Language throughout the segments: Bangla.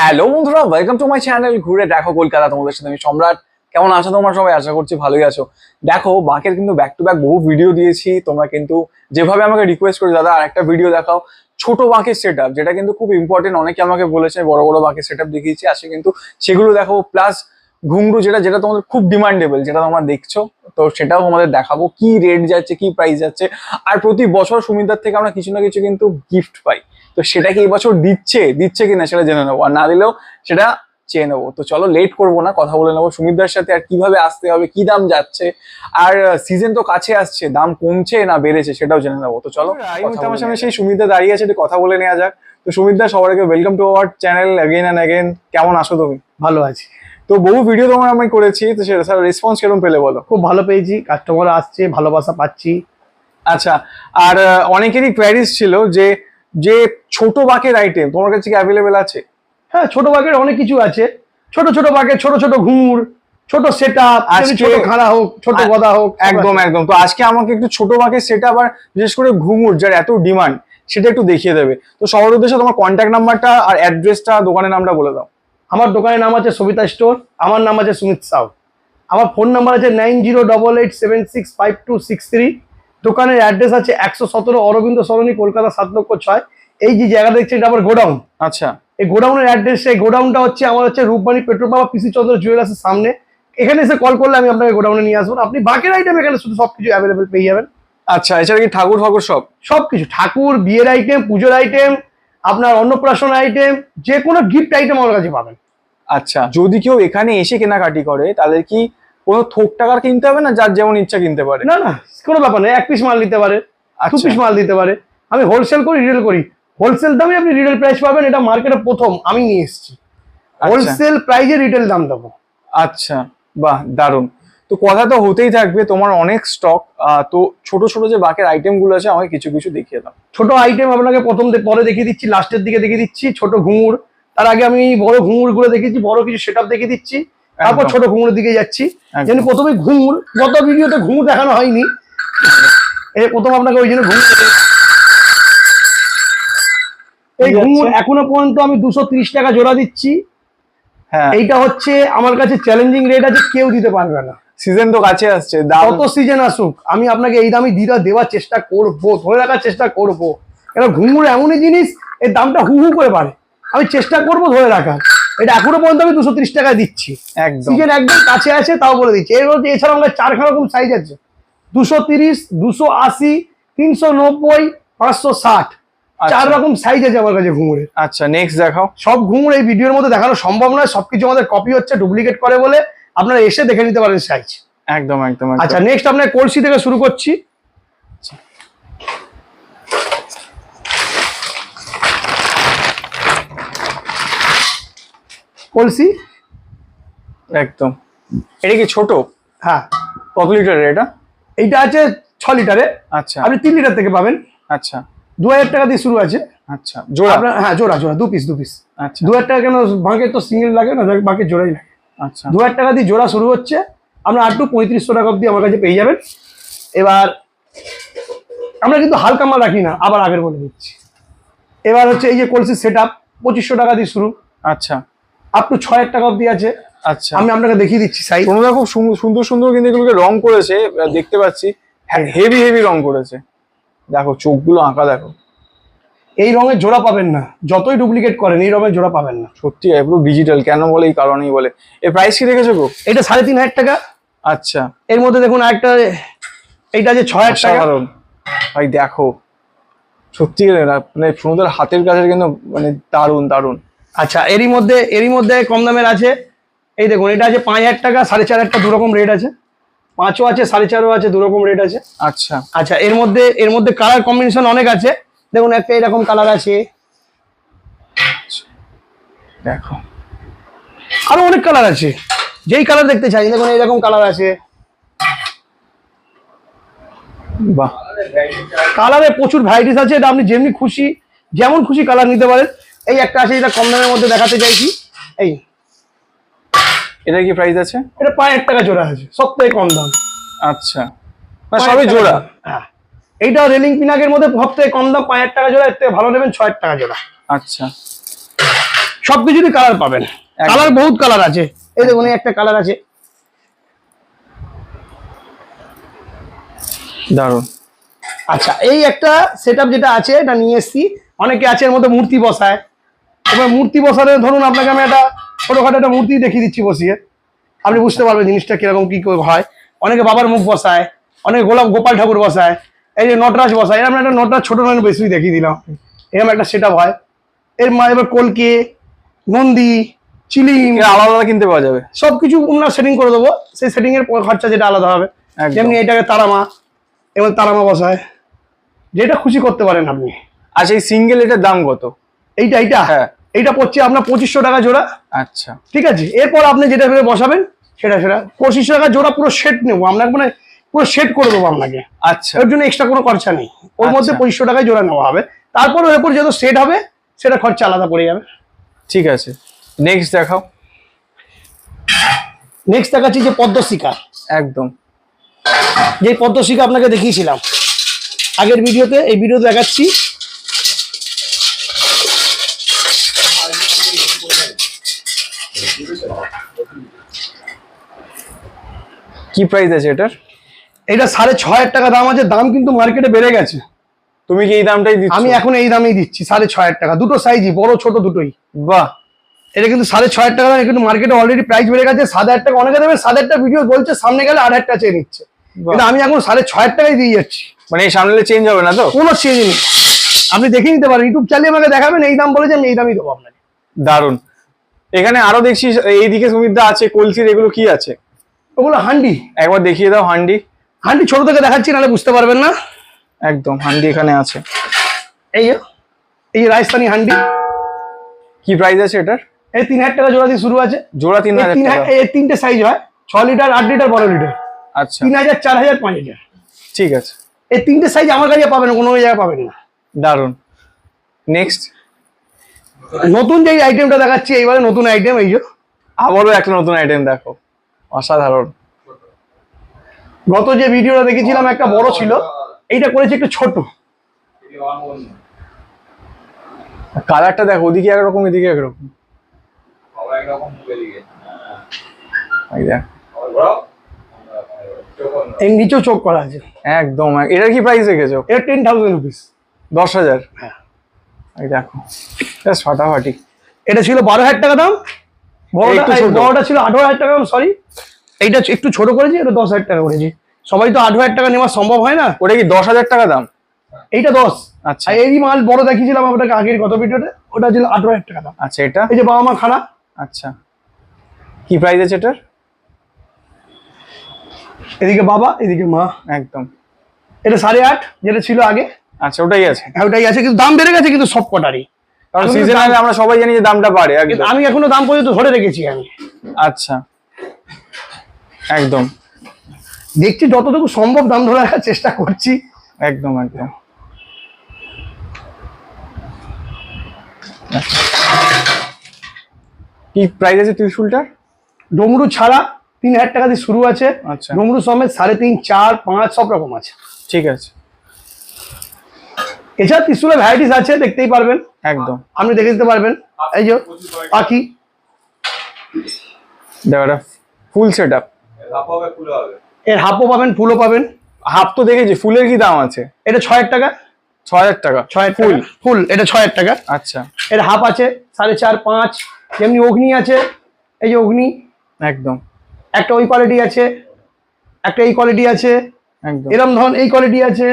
হ্যালো বন্ধুরা ওয়েলকাম টু মাই চ্যানেল ঘুরে দেখো কলকাতা তোমাদের সাথে। আমি সম্রাট, কেমন আছো তোমরা সবাই? আশা করছি ভালোই আছো। দেখো, বাকের কিন্তু ব্যাক টু ব্যাক বহু ভিডিও দিয়েছি, তোমরা কিন্তু যেভাবে আমাকে রিকোয়েস্ট করে দাদা, আরেকটা ভিডিও দেখাও। ছোট বাঁকের সেট যেটা কিন্তু খুব ইম্পর্টেন্ট অনেকে আমাকে বলেছে, বড় বড় বাঁকের সেট দেখিয়েছি আছে কিন্তু সেগুলো দেখো প্লাস ঘুংরু যেটা যেটা তোমাদের খুব ডিমান্ডেবল যেটা তোমরা দেখছ, তো সেটাও আমাদের দেখাবো, কি রেট যাচ্ছে, কি প্রাইস যাচ্ছে। আর প্রতি বছর সুমিতার থেকে আমরা কিছু না কিছু কিন্তু গিফট পাই। তো সেটা কি এবছর দিচ্ছে? দিচ্ছে কিনা সেটা জেনে নেব। আর না দিলেও সেটা চেয়ে নেব। তো চলো লেট করব না কথা বলে নেব সুমিতদার সাথে আর কীভাবে আসতে হবে কি দাম যাচ্ছে। আর সিজন তো কাছে আসছে দাম কমছে না বেড়েছে সেটাও জেনে নেব। তো চলো আমার সামনে সেই সুমিতদা দাঁড়িয়ে আছে কথা বলে নেওয়া যাক। তো সুমিতদা সবাইকে welcome to our channel again and again কেমন আসো তুমি? ভালো আছি। তো বহু ভিডিও তোমার আমি করেছি তো সেটা স্যার রেসপন্স কীরকম পেলে বলো? খুব ভালো পেয়েছি কাস্টমার আসছে ভালোবাসা পাচ্ছি। আচ্ছা আর অনেকেরই কোয়ারিজ ছিল যে যে ছোট বাকের আইটেম তোমার কাছে কি অ্যাভেলেবেল আছে? হ্যাঁ ছোট বাঘের অনেক কিছু আছে। ছোট ছোট বাঘের ছোট ছোট ঘুঙুর ছোট সেট আপ ছোট খাড়া হোক ছোট গদা হোক একদম একদম। তো আজকে আমাকে একটু ছোট বাকের সেটা আবার বিশেষ করে ঘুঙুর যার এত ডিমান্ড সেটা একটু দেখিয়ে দেবে। তো সবার উদ্দেশ্যে তোমার কন্ট্যাক্ট নাম্বারটা আর অ্যাড্রেসটা দোকানের নামটা বলে দাও। আমার দোকানের নাম আছে সবিতা স্টোর আমার নাম আছে সুমিত সাউ। আমার ফোন নাম্বার আছে nine zero double eight seven six five two six three দোকানের অ্যাড্রেস আছে একশো সতেরো অরবিন্দ সরণি কলকাতা সাত লক্ষ ছয়। এই যে জায়গা দেখছি এটা আমার গোডাউন। আচ্ছা। এই গোডাউনের অ্যাড্রেস এই গোডাউনটা হচ্ছে আমার হচ্ছে রূপবাণী পেট্রোল পাম্প পিসি চন্দ্র জুয়েলার্সের সামনে। এখানে এসে কল করলে আমি আপনাকে গোডাউনে নিয়ে আসব। আপনি বাকের আইটেম এখানে শুধু সবকিছু অ্যাভেলেবেল পেয়ে যাবেন। আচ্ছা এছাড়া কি ঠাকুর ঠাকুর সব? সবকিছু ঠাকুর বিয়ের আইটেম পুজোর আইটেম আপনার অন্নপ্রাশন আইটেম যে কোনো গিফট আইটেম আমার কাছে পাবেন। আচ্ছা যদি কেউ এখানে এসে কেনাকাটি করে তাদের কি কোনো থোক টাকার কিনতে হবে না? যার যেমন ইচ্ছা কিনতে পারে। না না কোনো ব্যাপার নেই এক পিস মাল নিতে পারে দু আচ্ছা পিস মাল দিতে পারে। আমি হোলসেল করি রিটেল করি। হোলসেল দামে আপনি রিটেল প্রাইস পাবেন এটা মার্কেটে প্রথম। আমি নিয়ে এসেছি। হোলসেল প্রাইজে রিটেল দাম দেবো। আচ্ছা বাহ দারুণ। তো কথা তো হতেই থাকবে তোমার অনেক স্টক তো ছোট ছোট যে বাকের আইটেমগুলো আছে আমাকে কিছু কিছু দেখিয়ে দাও। ছোট আইটেম আপনাকে প্রথম পরে দেখিয়ে দিচ্ছি লাস্টের দিকে দেখিয়ে দিচ্ছি ছোট ঘুঙুর। তার আগে আমি বড় ঘুঙুরগুলো দেখিয়েছি বড় কিছু সেট দেখিয়ে দিচ্ছি। তারপর ছোট ঘুঙুরের দিকে যাচ্ছি। যেন প্রথমে ঘুঙুর গত ভিডিওতে ঘুঙুর দেখানো হয়নি। এই প্রথম আপনাকে ওই জন্য ঘুঙুর এই? ঘুঙুর এখনও পর্যন্ত আমি দুশো টাকা জোড়া দিচ্ছি। হ্যাঁ। এইটা হচ্ছে আমার কাছে চ্যালেঞ্জিং রেট আছে কেউ দিতে পারবে না। সিজন তো কাছে আসছে কত সিজন আসুক আমি আপনাকে এই দামে দিদা দেওয়ার চেষ্টা করব ধরে রাখার চেষ্টা করব। কেন ঘুঙুর এমনই জিনিস এর দামটা হু হু করে পারে আমি চেষ্টা করব ধরে রাখার। এটা এখনও পর্যন্ত আমি দুশো ত্রিশ টাকা দিচ্ছি। একদম। সিজন একদম কাছে আছে তাও বলে দিচ্ছি। এর মধ্যে এছাড়া আমাদের চারখানা রকম সাইজ আছে। দুশো তিরিশ দুশো আশি তিনশো নব্বই পাঁচশো ষাট। চার আচ্ছা। রকম সাইজ আছে আমার কাছে ঘুঙুরের আচ্ছা নেক্সট দেখাও। সব ঘুঙুর এই ভিডিওর মধ্যে দেখানো সম্ভব নয় সবকিছু আমাদের কপি হচ্ছে ডুপ্লিকেট করে বলে আপনারা এসে দেখে নিতে পারেন সাইজ একদম একদম একদম। আচ্ছা নেক্সট আপনার কলসি থেকে শুরু করছি। কলসি একদম। এটা কি ছোট? হ্যাঁ। কত লিটারের এটা? এইটা আছে ছ লিটারে। আচ্ছা। আপনি তিন লিটার থেকে পাবেন। আচ্ছা। দু হাজার টাকা দিয়ে শুরু আছে। আচ্ছা। জোড়া? আপনার হ্যাঁ জোড়া জোড়া দু পিস দু পিস আচ্ছা। দু হাজার টাকা কেন? বাঁকে তো সিঙ্গেল লাগে না বাঁকে জোড়াই লাগে। আচ্ছা। দু হাজার টাকা দিয়ে জোড়া শুরু হচ্ছে। আপনার আট টু পঁয়ত্রিশশো টাকা অব্দি আমার কাছে পেয়ে যাবেন। এবার আমরা কিন্তু হালকা মাল রাখি না আবার আগের বলে দিচ্ছি। এবার হচ্ছে এই যে কলসি সেট আপ পঁচিশশো টাকা দিয়ে শুরু। আচ্ছা। আপ টু ছয় হাজার টাকা অব্দি আছে। আচ্ছা। আমি আপনাকে দেখিয়ে দিচ্ছি সাইজ তোমরা খুব সুন্দর সুন্দর কিন্তু এগুলোকে রং করেছে দেখতে পাচ্ছি। হেভি হেভি রং করেছে। দেখো চোখগুলো আঁকা দেখো। এই রঙের জোড়া পাবেন না। যতই ডুপ্লিকেট করেন এই রঙের জোড়া পাবেন না। সত্যি পুরো ডিজিটাল কেন বলে এই কারণেই বলে। এর প্রাইস কি রেখেছো গো? এটা সাড়ে তিন হাজার টাকা। আচ্ছা। এর মধ্যে দেখুন একটা এইটা আছে ছয় হাজার টাকা। ভাই দেখো। সত্যি মানে সুন্দর হাতের কাছে কিন্তু মানে দারুণ দারুণ। আচ্ছা এরই মধ্যে এরই মধ্যে কম দামের আছে। এই দেখুন এটা আছে পাঁচ হাজার টাকা সাড়ে চার হাজার দু রকম রেট আছে। পাঁচও আছে সাড়ে চারও আছে দু রকম রেট আছে। আচ্ছা। আচ্ছা এর মধ্যে এর মধ্যে কালার কম্বিনেশন অনেক আছে। দেখুন একটা এরকম কালার আছে। দেখো। আরও অনেক কালার আছে। যেই কালার দেখতে চাই দেখুন এরকম কালার আছে। বাহ। কালারে প্রচুর ভ্যারাইটিস আছে এটা আপনি যেমনি খুশি যেমন খুশি কালার নিতে পারেন। এই একটা আছে যেটা কম দামের মধ্যে দেখাতে চাইছি। এই। এটা কি প্রাইস আছে? এটা পাঁচ হাজার টাকা জোড়া আছে সব থেকে কম দাম। আচ্ছা। না সবই জোড়া। হ্যাঁ। এইটা রেলিং পিনাকের মধ্যে সব থেকে কম দাম পাঁচ হাজার টাকা জোড়া এর থেকে ভালো নেবেন ছয় হাজার টাকা জোড়া। আচ্ছা। সবকিছুরই কালার পাবেন। কালার বহুত কালার আছে। এই দেখুন এই একটা কালার আছে। দারুণ আচ্ছা এই একটা সেট যেটা আছে এটা নিয়ে এসছি। অনেকে আছে এর মধ্যে মূর্তি বসায়। এবার মূর্তি বসালে ধরুন আপনাকে আমি একটা ছোটখাটো একটা মূর্তি দেখিয়ে দিচ্ছি বসিয়ে। আপনি বুঝতে পারবেন জিনিসটা কীরকম কি করে হয়। অনেকে বাবার মুখ বসায় অনেকে গোলাপ গোপাল ঠাকুর বসায় এই যে নটরাজ বসায় এরকম একটা নটরাজ ছোটো নয় বেশি দেখিয়ে দিলাম। এরকম একটা সেট হয়। এর মা এবার কলকে নন্দী এটা আলাদা আলাদা কিনতে পাওয়া যাবে। সবকিছু আমরা সেটিং করে দেবো। সেই সেটিং এর খরচা যেটা আলাদা হবে। যেমনি এটাকে তারামা এবার তারামা বসায়। যেটা খুশি করতে পারেন আপনি। আচ্ছা এই সিঙ্গেল এটার দাম কত? এইটা এইটা? হ্যাঁ। এইটা পড়ছে আপনার পঁচিশশো টাকা জোড়া। আচ্ছা। ঠিক আছে? এরপর আপনি যেটা ভেবে বসাবেন সেটা সেটা। পঁচিশশো টাকা জোড়া পুরো সেট নেব। আপনাকে মানে পুরো সেট করে দেবো আপনাকে। আচ্ছা। ওর জন্য এক্সট্রা কোনো খরচা নেই। ওর মধ্যে আচ্ছা। পঁচিশশো টাকায় জোড়া নেওয়া হবে। তারপর ওর উপর যত সেট হবে সেটা খরচা আলাদা পড়ে যাবে। ঠিক আছে। নেক্সট দেখাও। নেক্সট দেখাচ্ছি যে পদ্মশিকা একদম। যে পদ্মশিকা আপনাকে দেখিয়েছিলাম। আগের ভিডিওতে এই ভিডিও দেখাচ্ছি। কি প্রাইস আছে এটার? এটা সাড়ে ছ হাজার টাকা দাম আছে দাম কিন্তু মার্কেটে বেড়ে গেছে। তুমি কি এই দামটাই দিচ্ছ? আমি এখন এই দামেই দিচ্ছি সাড়ে ছ হাজার টাকা। দুটো সাইজই বড় ছোট দুটোই। বাহ। এটা কিন্তু সাড়ে ছ হাজার টাকা দাম কিন্তু মার্কেটে অলরেডি প্রাইস বেড়ে গেছে সাত হাজার টাকা অনেকে দেবে সাত হাজার টাকা ভিডিও বলছে সামনে গেলে আট হাজার টাকা চেয়ে নিচ্ছে। কিন্তু আমি এখন সাড়ে ছ হাজার টাকাই দিয়ে যাচ্ছি। মানে এই সামনে চেঞ্জ হবে না তো? কোনো চেঞ্জ নেই। আপনি দেখে নিতে পারেন ইউটিউব চালিয়ে আমাকে দেখাবেন এই দাম বলেছে আমি এই দামই দেবো আপনাকে। দারুণ এখানে আরও দেখছি এইদিকে সুবিধা আছে কলসির এগুলো কি আছে? ওগুলো হান্ডি। একবার দেখিয়ে দাও হান্ডি। হান্ডি ছোট থেকে দেখাচ্ছি নাহলে বুঝতে পারবেন না। একদম হান্ডি এখানে আছে। এই যে এই রাজস্থানি হান্ডি। কি প্রাইস আছে এটার? এই তিন হাজার টাকা জোড়া দিয়ে শুরু আছে। জোড়া তিন হাজার এই তিনটে সাইজ হয়। ছ লিটার আট লিটার বারো লিটার আচ্ছা। তিন হাজার চার হাজার পাঁচ হাজার। ঠিক আছে। এই তিনটে সাইজ আমার কাছে পাবেন কোনো জায়গায় পাবেন না। দারুণ নেক্সট নতুন যে আইটেমটা দেখাচ্ছি এইবারে নতুন আইটেম এই যে। আবারও একটা নতুন আইটেম দেখো। অসাধারণ। গত যে ভিডিওটা দেখেছিলাম একটা বড় ছিল। এইটা করেছে একটু ছোট। কালারটা দেখো ওদিকে একরকম এদিকে একরকম। নিচেও চোখ করা আছে। একদম এক- এটার কি প্রাইস রেখেছো এটা টেন থাউজেন্ড রুপিস দশ হাজার? হ্যাঁ। দেখো ফাটাফাটি। এটা ছিল বারো হাজার টাকা দাম। বড়টা ছিল আঠারো হাজার টাকা সরি এইটা একটু ছোট করেছি এটা দশ হাজার টাকা করেছি। সবাই তো হাজার টাকা নেওয়া সম্ভব হয় না? ওটা কি দশ হাজার টাকা দাম? এইটা দশ। আচ্ছা। এই মাল বড় দেখিয়েছিলাম আপনাকে আগের গত ভিডিওতে ওটা ছিল আঠারো হাজার টাকা দাম। আচ্ছা এটা? এই যে বাবা মা খানা। আচ্ছা। কি প্রাইস আছে এটার? এদিকে বাবা এদিকে মা। একদম। এটা সাড়ে আট যেটা ছিল আগে। আচ্ছা ওটাই আছে। হ্যাঁ, ওটাই আছে কিন্তু দাম বেড়ে গেছে কিন্তু সব কটারই। কারণ আমি তো সিজন দাম- আমরা সবাই জানি যে দামটা বাড়ে একদম। আমি এখনও দাম পর্যন্ত ধরে রেখেছি আমি। আচ্ছা। একদম। দেখছি যতটুকু সম্ভব দাম ধরে রাখার চেষ্টা করছি। একদম একদম। কি প্রাইস আছে ত্রিশুলটার? ডমরু ছাড়া তিন হাজার টাকা দিয়ে শুরু আছে। আচ্ছা। ডমরু সমেত সাড়ে তিন চার পাঁচ সব রকম আছে। ঠিক আছে। এছাড়া ত্রিশুলের ভ্যারাইটিস আছে দেখতেই পারবেন। একদম। আপনি দেখে দিতে পারবেন। এই যে পাখি। ফুল সেট আপ এর হাফও পাবেন ফুলও পাবেন। হাফ তো দেখেছি ফুলের কি দাম আছে? এটা ছ হাজার টাকা। ছ হাজার টাকা ছয় হাজার ফুল। ফুল এটা ছ হাজার টাকা। আচ্ছা। এর হাফ আছে সাড়ে চার পাঁচ যেমনি অগ্নি আছে এই যে অগ্নি। একদম। একটা ওই কোয়ালিটি আছে একটা এই কোয়ালিটি আছে। একদম। এরম ধরন এই কোয়ালিটি আছে।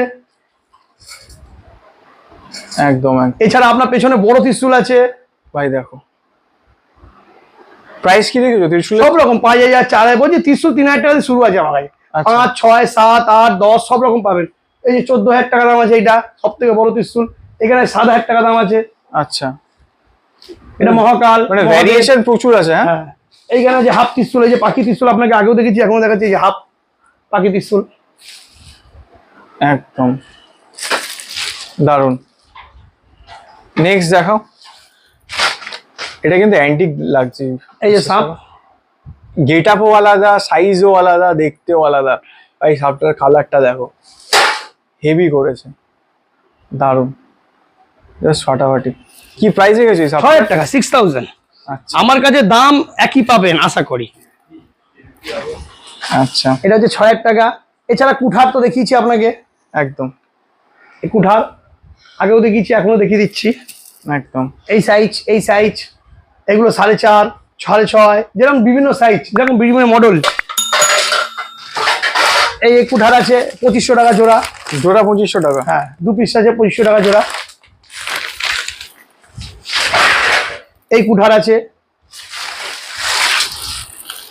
একদম এছাড়া আপনার পেছনে বড় ত্রিশুল আছে। ভাই দেখো। প্রাইস কি দেখেছ? ত্রিশুলের সব রকম পাঁচ হাজার চার হাজার বলছি ত্রিশুল তিন হাজার টাকা শুরু আছে আমার কাছে আচ্ছা। পাঁচ ছয় সাত আট দশ সব রকম পাবেন। এই যে চোদ্দ হাজার টাকা দাম আছে এটা সব থেকে বড় ত্রিশুল। এখানে সাত হাজার টাকা দাম আছে। আচ্ছা। এটা মহাকাল মানে ভ্যারিয়েশন প্রচুর আছে হ্যাঁ? হ্যাঁ। এইখানে যে হাফ ত্রিশুল এই যে পাখি ত্রিশুল আপনাকে আগেও দেখেছি এখনও দেখাচ্ছি যে হাফ পাখি ত্রিশুল। একদম। দারুণ নেক্সট দেখাও। এটা কিন্তু অ্যান্টিক লাগছে। এই যে সাপ। গেট আপও আলাদা সাইজও আলাদা দেখতেও আলাদা। এই সাপটার কালারটা দেখো। হেভি করেছে। দারুণ জাস্ট ফাটাফাটি। কি প্রাইসে গেছে ছ হাজার টাকা সিক্স থাউজেন্ড আচ্ছা। আমার কাছে দাম একই পাবেন আশা করি। আচ্ছা। এটা হচ্ছে ছয় হাজার টাকা। এছাড়া কুঠার তো দেখিয়েছি আপনাকে। একদম। এই কুঠার আগেও দেখিয়েছি এখনও দেখিয়ে দিচ্ছি। একদম। এই সাইজ এই সাইজ এগুলো সাড়ে চার সাড়ে ছয় যেরকম বিভিন্ন সাইজ যেরকম বিভিন্ন মডেল এই এই কুঠার আছে পঁচিশশো টাকা জোড়া। জোড়া পঁচিশশো টাকা। হ্যাঁ দু পিস আছে পঁচিশশো টাকা জোড়া। এই কুঠার আছে।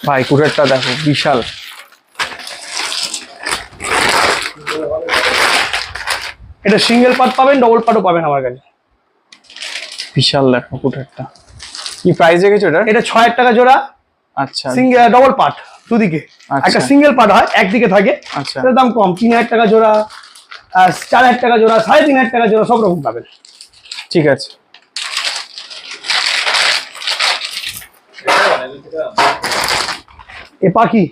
ভাই কুড়েরটা দেখো বিশাল। এটা সিঙ্গেল পার্ট পাবেন ডবল পার্টও পাবেন আমার কাছে। বিশাল দেখো কুঠারটা কি প্রাইস রেখেছো এটা এটা ছয় হাজার টাকা জোড়া আচ্ছা। সিঙ্গেল ডবল পার্ট দুদিকে। আচ্ছা। একটা সিঙ্গেল পার্ট হয় একদিকে থাকে। আচ্ছা। দাম কম তিন হাজার টাকা জোড়া আর চার হাজার টাকা জোড়া সাড়ে তিন হাজার টাকা জোড়া সব রকম পাবেন। ঠিক আছে। এ পাখি।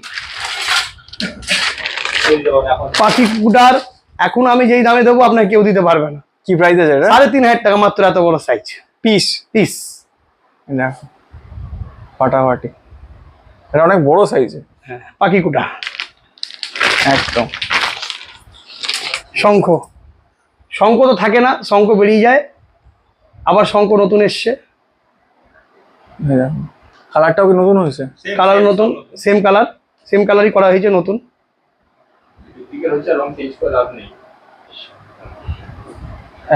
পাখি কুটার এখন আমি যেই দামে দেবো আপনাকে কেউ দিতে পারবে না। কি প্রাইস আছে এটা? সাড়ে তিন হাজার টাকা মাত্র এত বড় সাইজ পিস পিস দেখো ফাটাফাটি। এটা অনেক বড় সাইজে হ্যাঁ পাখি কুটা। একদম। শঙ্খ। শঙ্খ তো থাকে না শঙ্খ বেরিয়ে যায়। আবার শঙ্খ নতুন এসছে। কালারটাও কি নতুন হয়েছে? কালার নতুন সেম কালার সেম কালারই করা হয়েছে নতুন।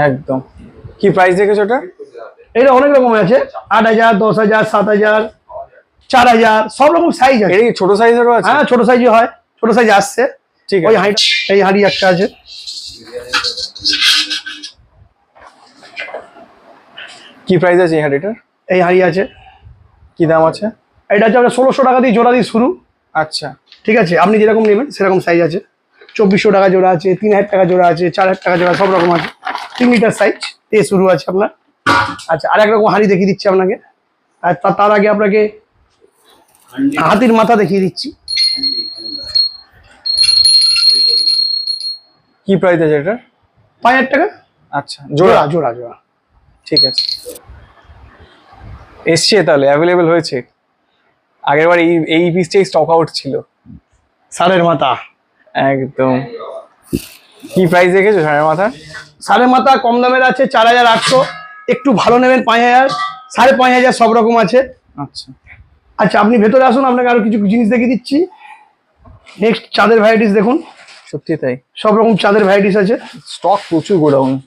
একদম। কি প্রাইস রেখেছো ওটা এটা অনেক রকম আছে। আট হাজার দশ হাজার সাত হাজার চার হাজার সব রকম সাইজ আছে। কি ছোট সাইজেরও আছে? হ্যাঁ ছোট সাইজে হয়। ছোট সাইজ আসছে। ঠিক ওই আছে। হাঁড়ি এই হাঁড়ি একটা আছে। কি প্রাইস আছে এই হাঁড়িটার? এই হাঁড়ি আছে। কি দাম আছে? এটা হচ্ছে আপনার ষোলোশো টাকা দিয়ে জোড়া দিয়ে শুরু। আচ্ছা। ঠিক আছে আপনি যেরকম নেবেন সেরকম সাইজ আছে। চব্বিশশো টাকা জোড়া আছে তিন হাজার টাকা জোড়া আছে চার হাজার টাকা জোড়া সব রকম আছে। তিন লিটার সাইজ দিয়ে শুরু আছে আপনার। আচ্ছা আর এক রকম হাঁড়ি দেখিয়ে দিচ্ছি আপনাকে। আর তার আগে আপনাকে হাতির মাথা দেখিয়ে দিচ্ছি। কি প্রাইস আছে এটা পাঁচ হাজার টাকা? আচ্ছা জোড়া? জোড়া জোড়া জোড়া। ঠিক আছে। এসছে তাহলে অ্যাভেলেবেল হয়েছে। আগেরবার এই এই পিসটাই স্টক আউট ছিল। সারের মাথা। একদম। কি প্রাইস রেখেছো সাড়ে মাথা? সারের মাথা কম দামের আছে চার হাজার আটশো। একটু ভালো নেবেন পাঁচ হাজার। সাড়ে পাঁচ হাজার সব রকম আছে। আচ্ছা। আচ্ছা আপনি ভেতরে আসুন আপনাকে আরও কিছু জিনিস দেখিয়ে দিচ্ছি। নেক্সট চাঁদের ভ্যারাইটিস দেখুন। সত্যি তাই? সব রকম চাঁদের ভ্যারাইটিস আছে। স্টক প্রচুর গোডাউন।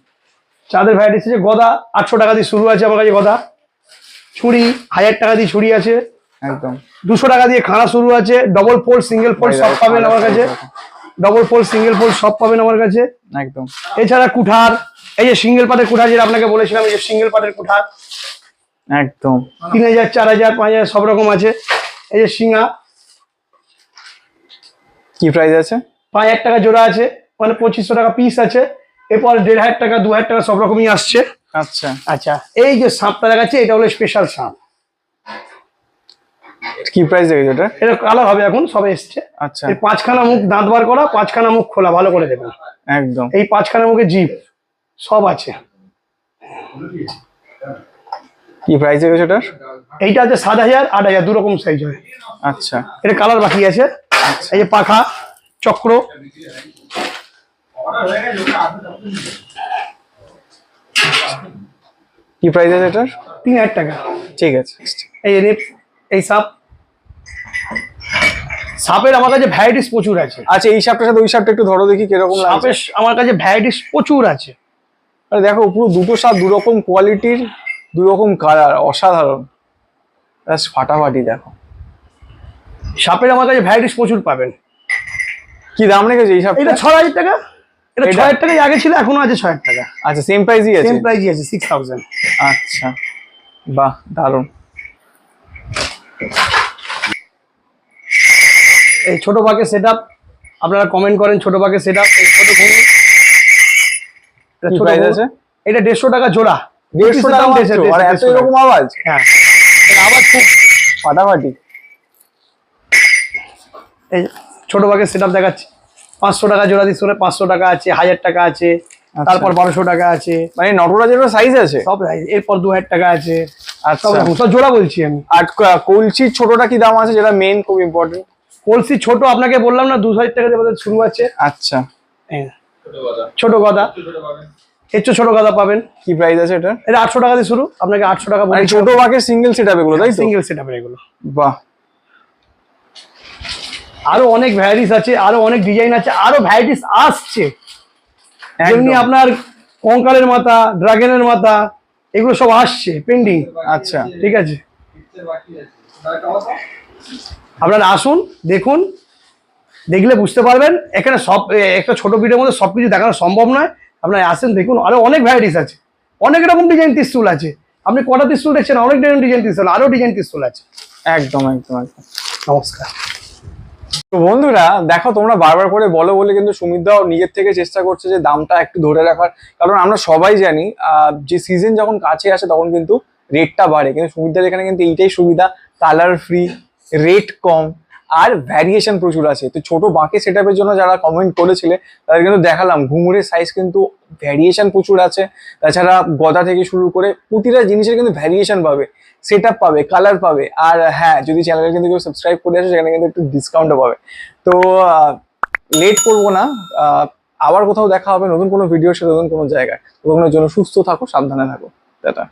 চাঁদের ভ্যারাইটিস আছে গদা আটশো টাকা দিয়ে শুরু আছে আমার কাছে গদা। ছুরি হাজার টাকা দিয়ে ছুরি আছে। একদম। দুশো টাকা দিয়ে খাড়া শুরু আছে ডবল পোল সিঙ্গেল পোল সব পাবেন আমার কাছে। ডবল পোল সিঙ্গেল পোল সব পাবেন আমার কাছে। একদম। এছাড়া কুঠার এই যে সিঙ্গেল পাটের কুঠার যেটা আপনাকে বলেছিলাম এই যে সিঙ্গেল পাটের কুঠার। একদম। তিন হাজার চার হাজার পাঁচ হাজার সব রকম আছে। এই যে শিঙা কি প্রাইস আছে? পাঁচ হাজার টাকা জোড়া আছে মানে পঁচিশশো টাকা পিস আছে। এরপর দেড় হাজার টাকা দু হাজার টাকা সব রকমই আসছে। আচ্ছা। আচ্ছা এই যে সাপটা দেখাচ্ছে এটা হলো স্পেশাল সাপ। কি প্রাইস রেখেছো এটা? এটা কালার হবে এখন সবে এসছে। আচ্ছা। এর পাঁচখানা মুখ দাঁত বার করা পাঁচখানা মুখ খোলা ভালো করে দেবেন একদম। এই পাঁচখানা মুখে জিপ সব আছে। কি প্রাইস রেখেছো এটার এইটা আছে সাত হাজার আট হাজার দু রকম সাইজ হয়। আচ্ছা। এটা কালার বাকি আছে। এই যে পাখা চক্র। কি প্রাইস আছে এটার? তিন হাজার টাকা। ঠিক আছে। এই এই সাপ? সাপের আমার কাছে ভ্যারাইটিস প্রচুর আছে। আচ্ছা এই সাপটার সাথে ওই সাপটা একটু ধরো দেখি কীরকম সাপের আমার কাছে ভ্যারাইটিস প্রচুর আছে। আরে দেখো পুরো দুটো সাপ দু রকম কোয়ালিটির দু রকম কালার অসাধারণ। জাস্ট ফাটাফাটি দেখো। সাপের আমার কাছে ভ্যারাইটিস প্রচুর পাবেন। কি দাম রেখেছে এই সাপটা? এটা ছ হাজার টাকা? এটা ছ হাজার টাকাই আগে ছিল এখনও আছে ছ হাজার টাকা। আচ্ছা সেম প্রাইসই আছে। সেম প্রাইসই আছে সিক্স থাউজেন্ড আচ্ছা বাহ দারুণ। এই ছোট পাকে সেট আপনারা কমেন্ট করেন ছোট পাকে সেট এই ছোট ঘুঙি এটা প্রাইস আছে? এটা দেড়শো টাকা জোড়া। দেড়শো টাকা আর এত এরকম আওয়াজ? হ্যাঁ। আবার খুব ফাটাফাটি। এই ছোট বাগের সেট আপ দেখাচ্ছি। পাঁচশো টাকা জোড়া শুনে পাঁচশো টাকা আছে হাজার টাকা আছে তারপর বারোশো টাকা আছে। মানে নটরাজেরও সাইজ আছে? সব আছে। এরপর দু হাজার টাকা আছে। আচ্ছা। সব জোড়া বলছি আমি। আর কলসির ছোটটা কি দাম আছে যেটা মেন খুব ইম্পর্টেন্ট কলসি ছোট আপনাকে বললাম না দু হাজার টাকা দিয়ে শুরু আছে। আচ্ছা। এই, ছোট গদা। এর ছোট গদা পাবেন। কি প্রাইস আছে এটা? এটা আটশো টাকা দিয়ে শুরু। আপনাকে আটশো টাকা মানে ছোট বাকের সিঙ্গেল সেট এগুলো তাই সিঙ্গেল সেট এগুলো। বাহ। আরও অনেক ভ্যারাইটিস আছে আরও অনেক ডিজাইন আছে আরও ভ্যারাইটিস আসছে। যেমনি আপনার কঙ্কালের মাথা ড্রাগনের মাথা এগুলো সব আসছে পেন্ডিং আচ্ছা। ঠিক আছে। আপনারা আসুন দেখুন দেখলে বুঝতে পারবেন। এখানে সব একটা ছোট ভিডিওর মধ্যে সব কিছু দেখানো সম্ভব নয়। আপনারা আসেন দেখুন আরও অনেক ভ্যারাইটিস আছে। অনেক রকম ডিজাইন ত্রিশুল আছে। আপনি কটা ত্রিশুল দেখছেন? অনেক ডিজাইন ত্রিশুল আরও ডিজাইন ত্রিশুল আছে। একদম একদম একদম। নমস্কার। তো বন্ধুরা দেখো তোমরা বারবার করে বলো বলে কিন্তু সুমিতদাও নিজের থেকে চেষ্টা করছে যে দামটা একটু ধরে রাখার। কারণ আমরা সবাই জানি যে সিজন যখন কাছে আসে তখন কিন্তু রেটটা বাড়ে। কিন্তু সুমিতদার এখানে কিন্তু এইটাই সুবিধা কালার ফ্রি রেট কম, আর ভ্যারিয়েশন প্রচুর আছে। তো ছোট বাঁকে সেট জন্য যারা কমেন্ট করেছিলে, তাদের কিন্তু দেখালাম, ঘুঙুরের সাইজ কিন্তু ভ্যারিয়েশন প্রচুর আছে। তাছাড়া গদা থেকে শুরু করে প্রতিটা জিনিসের কিন্তু ভ্যারিয়েশন পাবে সেট পাবে কালার পাবে, আর হ্যাঁ যদি চ্যানেলে কিন্তু কেউ সাবস্ক্রাইব করে আসে, সেখানে কিন্তু একটু ডিসকাউন্টও পাবে। তো লেট করব না আবার কোথাও দেখা হবে নতুন কোনো ভিডিওর সাথে, নতুন কোনো জায়গায়। ততক্ষণের জন্য সুস্থ থাকো, সাবধানে থাকো। টাটা।